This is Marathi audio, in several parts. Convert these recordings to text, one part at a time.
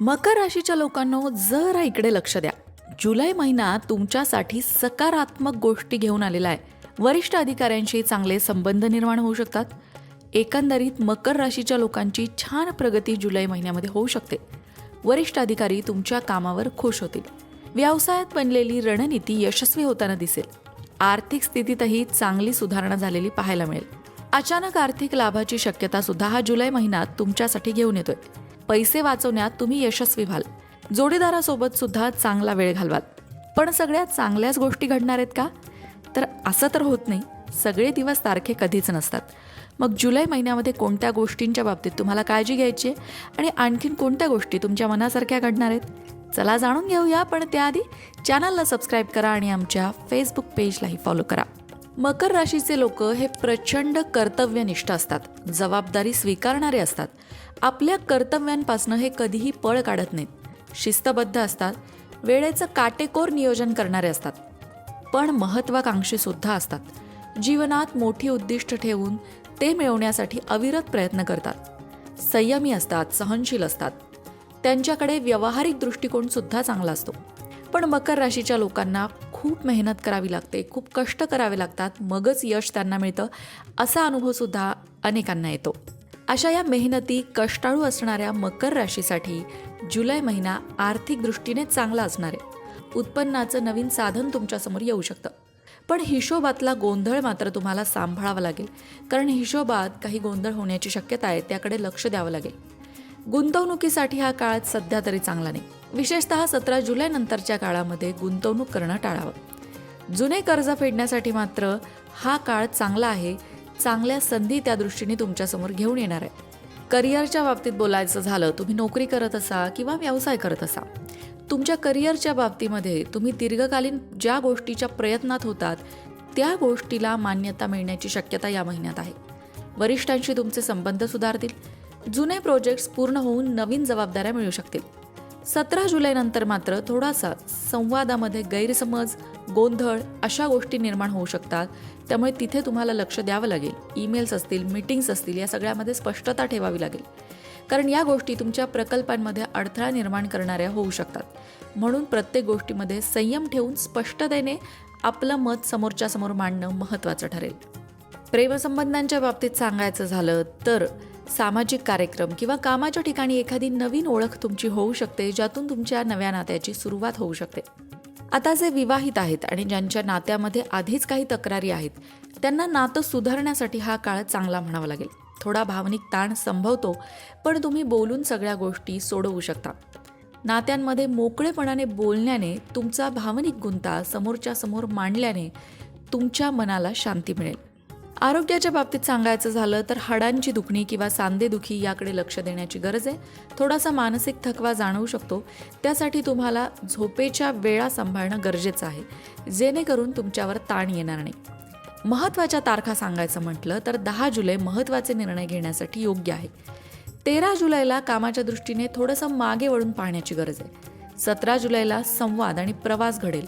मकर राशीच्या लोकांनो जरा इकडे लक्ष द्या. जुलै महिना तुमच्यासाठी सकारात्मक गोष्टी घेऊन आलेला आहे. वरिष्ठ अधिकाऱ्यांशी चांगले संबंध निर्माण होऊ शकतात. एकंदरीत मकर राशीच्या लोकांची छान प्रगती जुलै महिन्यामध्ये होऊ शकते. वरिष्ठ अधिकारी तुमच्या कामावर खुश होतील. व्यवसायात बनलेली रणनीती यशस्वी होताना दिसेल. आर्थिक स्थितीतही चांगली सुधारणा झालेली पाहायला मिळेल. अचानक आर्थिक लाभाची शक्यता सुद्धा हा जुलै महिन्यात तुमच्यासाठी घेऊन येतोय. पैसे वाचवण्यात तुम्ही यशस्वी व्हाल. जोडीदारासोबत सुद्धा चांगला वेळ घालवाल. पण सगळ्यात चांगल्याच गोष्टी घडणार आहेत का? तर असं तर होत नाही. सगळे दिवस तारखे कधीच नसतात. मग जुलै महिन्यामध्ये कोणत्या गोष्टींच्या बाबतीत तुम्हाला काळजी घ्यायची आहे? आणि आणखीन कोणत्या गोष्टी तुमच्या मनासारख्या घडणार आहेत? चला जाणून घेऊया पण त्याआधी चॅनलला सबस्क्राईब करा आणि आमच्या फेसबुक पेजलाही फॉलो करा. मकर राशीचे लोक हे प्रचंड कर्तव्यनिष्ठ असतात जबाबदारी स्वीकारणारे असतात. आपल्या कर्तव्यांपासून हे कधीही पळ काढत नाहीत. शिस्तबद्ध असतात वेळेचं काटेकोर नियोजन करणारे असतात. पण महत्वाकांक्षीसुद्धा असतात. जीवनात मोठी उद्दिष्ट ठेवून ते मिळवण्यासाठी अविरत प्रयत्न करतात. संयमी असतात सहनशील असतात. त्यांच्याकडे व्यावहारिक दृष्टिकोनसुद्धा चांगला असतो. पण मकर राशीच्या लोकांना खूप मेहनत करावी लागते खूप कष्ट करावे लागतात मगच यश त्यांना मिळतं असा अनुभवसुद्धा अनेकांना येतो. अशा या मेहनती कष्टाळू असणाऱ्या मकर राशीसाठी जुलै महिना आर्थिक दृष्टीने चांगला असणार आहे. उत्पन्नाचं नवीन साधन तुमच्यासमोर येऊ शकतं. पण हिशोबातला गोंधळ मात्र तुम्हाला सांभाळावा लागेल. कारण हिशोबात काही गोंधळ होण्याची शक्यता आहे त्याकडे लक्ष द्यावं लागेल. गुंतवणुकीसाठी हा काळ सध्या तरी चांगला नाही. विशेषतः सतरा जुलै नंतरच्या काळामध्ये गुंतवणूक करणं टाळावं. जुने कर्ज फेडण्यासाठी मात्र हा काळ चांगला आहे चांगल्या संधी त्या दृष्टीने तुमच्यासमोर घेऊन येणार आहे. करिअरच्या बाबतीत बोलायचं झालं तुम्ही नोकरी करत असा किंवा व्यवसाय करत असा. तुमच्या करिअरच्या बाबतीमध्ये तुम्ही दीर्घकालीन ज्या गोष्टीच्या प्रयत्नात होतात त्या गोष्टीला मान्यता मिळण्याची शक्यता या महिन्यात आहे. वरिष्ठांशी तुमचे संबंध सुधारतील. जुने प्रोजेक्ट्स पूर्ण होऊन नवीन जबाबदाऱ्या मिळू शकतील. सतरा जुलैनंतर मात्र थोडासा संवादामध्ये गैरसमज गोंधळ अशा गोष्टी निर्माण होऊ शकतात. त्यामुळे तिथे तुम्हाला लक्ष द्यावं लागेल. ईमेल्स असतील मीटिंग्स असतील या सगळ्यामध्ये स्पष्टता ठेवावी लागेल. कारण या गोष्टी तुमच्या प्रकल्पांमध्ये अडथळा निर्माण करणाऱ्या होऊ शकतात. म्हणून प्रत्येक गोष्टीमध्ये संयम ठेवून स्पष्टतेने आपलं मत समोरच्या समोर मांडणं महत्त्वाचं ठरेल. प्रेमसंबंधांच्या बाबतीत सांगायचं झालं तर सामाजिक कार्यक्रम किंवा कामाच्या ठिकाणी एखादी नवीन ओळख तुमची होऊ शकते ज्यातून तुमच्या नव्या नात्याची सुरुवात होऊ शकते. आता जे विवाहित आहेत आणि ज्यांच्या नात्यामध्ये आधीच काही तक्रारी आहेत त्यांना नातं सुधारण्यासाठी हा काळ चांगला म्हणावा लागेल. थोडा भावनिक ताण संभवतो पण तुम्ही बोलून सगळ्या गोष्टी सोडवू शकता. नात्यांमध्ये मोकळेपणाने बोलण्याने तुमचा भावनिक गुंता समोरच्या समोर मांडल्याने तुमच्या मनाला शांती मिळेल. आरोग्याच्या बाबतीत सांगायचं झालं तर हाडांची दुखणी किंवा सांधेदुखी याकडे लक्ष देण्याची गरज आहे. थोडासा मानसिक थकवा जाणवू शकतो. त्यासाठी तुम्हाला झोपेच्या वेळा सांभाळणं गरजेचं आहे. जेणेकरून तुमच्यावर ताण येणार नाही. महत्त्वाच्या तारखा सांगायचं म्हटलं तर दहा जुलै महत्त्वाचे निर्णय घेण्यासाठी योग्य आहे. तेरा जुलैला कामाच्या दृष्टीने थोडंसं मागे वळून पाहण्याची गरज आहे. सतरा जुलैला संवाद आणि प्रवास घडेल.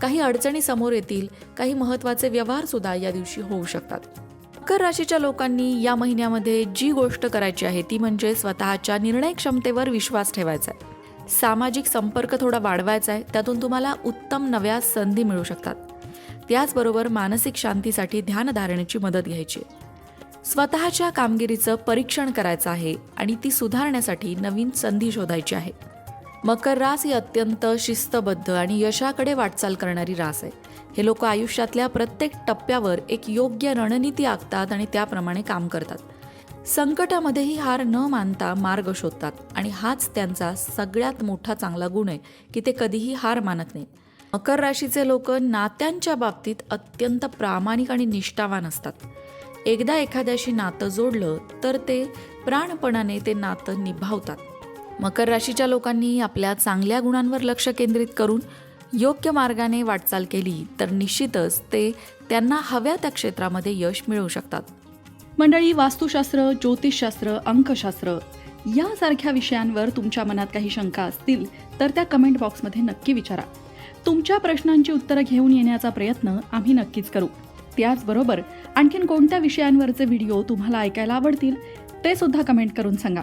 काही अडचणी समोर येतील काही महत्त्वाचे व्यवहार सुद्धा या दिवशी होऊ शकतात. मकर राशीच्या लोकांनी या महिन्यामध्ये जी गोष्ट करायची आहे ती म्हणजे स्वतःच्या निर्णय क्षमतेवर विश्वास ठेवायचा आहे. सामाजिक संपर्क थोडा वाढवायचा आहे त्यातून तुम्हाला उत्तम नव्या संधी मिळू शकतात. त्याचबरोबर मानसिक शांतीसाठी ध्यानधारणेची मदत घ्यायची आहे. स्वतःच्या कामगिरीचं परीक्षण करायचं आहे आणि ती सुधारण्यासाठी नवीन संधी शोधायची आहे. मकर रास ही अत्यंत शिस्तबद्ध आणि यशाकडे वाटचाल करणारी रास आहे. हे लोक आयुष्यातल्या प्रत्येक टप्प्यावर एक योग्य रणनीती आखतात आणि त्याप्रमाणे काम करतात. संकटामध्येही हार न मानता मार्ग शोधतात आणि हाच त्यांचा सगळ्यात मोठा चांगला गुण आहे की ते कधीही हार मानत नाही मकर राशीचे लोक नात्यांच्या बाबतीत अत्यंत प्रामाणिक आणि निष्ठावान असतात. एकदा एखाद्याशी नातं जोडलं तर ते प्राणपणाने ते नातं निभावतात. मकर राशीच्या लोकांनी आपल्या चांगल्या गुणांवर लक्ष केंद्रित करून योग्य मार्गाने वाटचाल केली तर निश्चितच ते त्यांना हव्या त्या क्षेत्रामध्ये यश मिळवू शकतात. मंडळी वास्तुशास्त्र ज्योतिषशास्त्र अंकशास्त्र यासारख्या विषयांवर तुमच्या मनात काही शंका असतील तर त्या कमेंट बॉक्समध्ये नक्की विचारा. तुमच्या प्रश्नांची उत्तरं घेऊन येण्याचा प्रयत्न आम्ही नक्कीच करू. त्याचबरोबर आणखीन कोणत्या विषयांवरचे व्हिडिओ तुम्हाला ऐकायला आवडतील ते सुद्धा कमेंट करून सांगा.